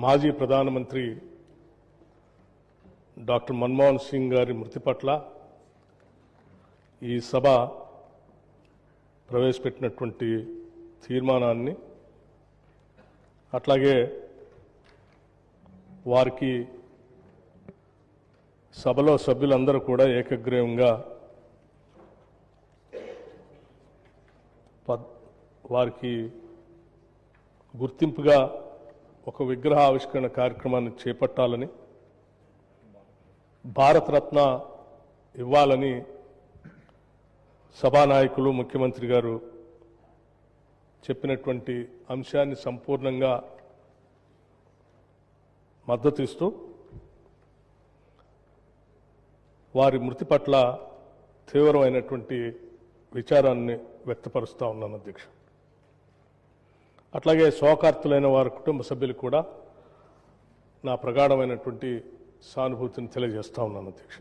మాజీ ప్రధానమంత్రి డాక్టర్ మన్మోహన్ సింగ్ గారి మృతి పట్ల ఈ సభ ప్రవేశపెట్టినటువంటి తీర్మానాన్ని అట్లాగే వారికి సభలో సభ్యులందరూ కూడా ఏకగ్రీవంగా పద్- వారికి గుర్తింపుగా ఒక విగ్రహ ఆవిష్కరణ కార్యక్రమాన్ని చేపట్టాలని భారతరత్న ఇవ్వాలని సభానాయకులు ముఖ్యమంత్రి గారు చెప్పినటువంటి అంశాన్ని సంపూర్ణంగా మద్దతు ఇస్తూ వారి మృతి పట్ల తీవ్రమైనటువంటి విచారాన్ని వ్యక్తపరుస్తూ ఉన్నాను అధ్యక్ష. అట్లాగే శోకార్తులైన వారి కుటుంబ సభ్యులు కూడా నా ప్రగాఢమైనటువంటి సానుభూతిని తెలియజేస్తా ఉన్నాను అధ్యక్ష.